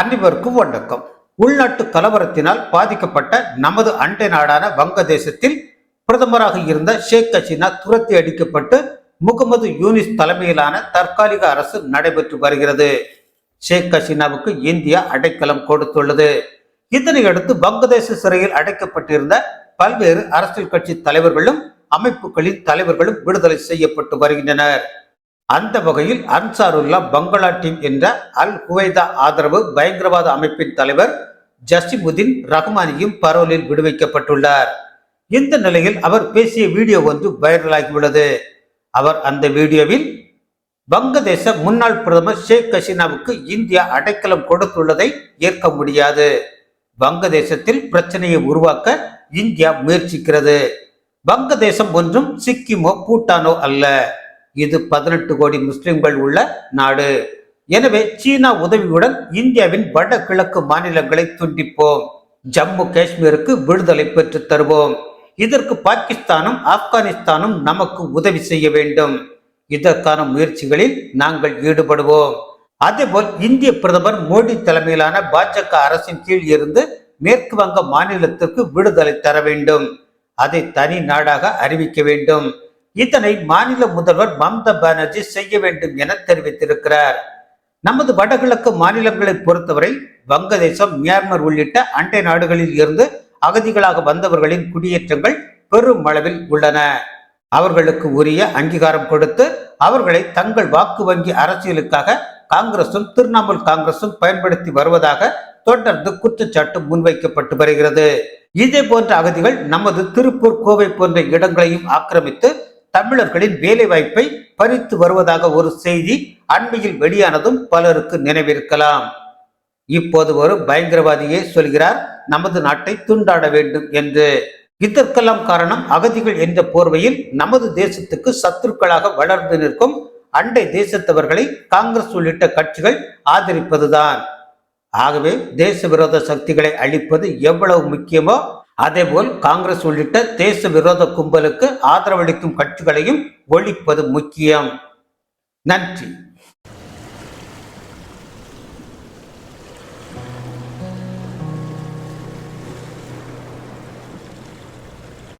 அனைவருக்கும் வணக்கம் உள்நாட்டு கலவரத்தினால் பாதிக்கப்பட்ட நமது அண்டை நாடான வங்கதேசத்தில் பிரதமராக இருந்த ஷேக் ஹசீனா துரத்தி அடிக்கப்பட்டு முகமது யூனிஸ் தலைமையிலான தற்காலிக அரசு நடைபெற்று வருகிறது. ஷேக் ஹசீனாவுக்கு இந்தியா அடைக்கலம் கொடுத்துள்ளது. இதனையடுத்து வங்கதேச சிறையில் அடைக்கப்பட்டிருந்த பல்வேறு அரசியல் கட்சி தலைவர்களும் அமைப்புகளின் தலைவர்களும் விடுதலை செய்யப்பட்டு வருகின்றனர். அந்த வகையில் அன்சாருல்லா பங்களா டீம் என்ற அல் குவைதா ஆதரவு பயங்கரவாத அமைப்பின் தலைவர் ஜசிமுதீன் ரஹ்மானியும் பரோலில் விடுவிக்கப்பட்டுள்ளார். இந்த நிலையில் அவர் பேசிய வீடியோ ஒன்று வைரலாகியுள்ளது. அவர் அந்த வீடியோவில் வங்கதேச முன்னாள் பிரதமர் ஷேக் ஹசீனாவுக்கு இந்தியா அடைக்கலம் கொடுத்துள்ளதை ஏற்க முடியாது. வங்கதேசத்தில் பிரச்சனையை உருவாக்க இந்தியா முயற்சிக்கிறது. வங்கதேசம் ஒன்றும் சிக்கிமோ பூட்டானோ அல்ல. இது பதினெட்டு கோடி முஸ்லிம்கள் உள்ள நாடு. எனவே சீனா உதவியுடன் இந்தியாவின் வடகிழக்கு மாநிலங்களை துண்டிப்போம். ஜம்மு காஷ்மீருக்கு விடுதலை பெற்று தருவோம். இதற்கு பாகிஸ்தானும் ஆப்கானிஸ்தானும் நமக்கு உதவி செய்ய வேண்டும். இதற்கான முயற்சிகளில் நாங்கள் ஈடுபடுவோம். அதேபோல் இந்திய பிரதமர் மோடி தலைமையிலான பாஜக அரசின் கீழ் இருந்து மேற்கு வங்க மாநிலத்திற்கு விடுதலை தர வேண்டும். அதை தனி நாடாக அறிவிக்க வேண்டும். இதனை மாநில முதல்வர் மம்தா பானர்ஜி செய்ய வேண்டும் என தெரிவித்திருக்கிறார். நமது வடகிழக்கு மாநிலங்களை பொறுத்தவரை வங்கதேசம் மியான்மர் உள்ளிட்ட அண்டை நாடுகளில் இருந்து அகதிகளாக வந்தவர்களின் குடியேற்றங்கள் பெரும் அளவில் உள்ளன. அவர்களுக்கு உரிய அங்கீகாரம் கொடுத்து அவர்களை தங்கள் வாக்கு வங்கி அரசியலுக்காக காங்கிரசும் திரிணாமுல் காங்கிரசும் பயன்படுத்தி வருவதாக தொடர்ந்து குற்றச்சாட்டு முன்வைக்கப்பட்டு வருகிறது. இதே போன்ற அகதிகள் நமது திருப்பூர் கோவை போன்ற இடங்களையும் ஆக்கிரமித்து தமிழர்களின் வேலை வாய்ப்பை பறித்து வருவதாக ஒரு செய்தி அண்மையில் வெளியானதும் பலருக்கு நினைவிருக்கலாம். இப்போது ஒரு பயங்கரவாதியே சொல்கிறார் நமது நாட்டை துண்டாட வேண்டும் என்று. இதற்கெல்லாம் காரணம் அகதிகள் என்ற போர்வையில் நமது தேசத்துக்கு சத்துருக்களாக வளர்ந்து நிற்கும் அண்டை தேசத்தவர்களை காங்கிரஸ் உள்ளிட்ட கட்சிகள் ஆதரிப்பதுதான். ஆகவே தேச விரோத சக்திகளை அழிப்பது எவ்வளவு முக்கியமோ அதேபோல் காங்கிரஸ் உள்ளிட்ட தேச விரோத கும்பலுக்கு ஆதரவளிக்கும் கட்சிகளையும் ஒழிப்பது முக்கியம். நன்றி.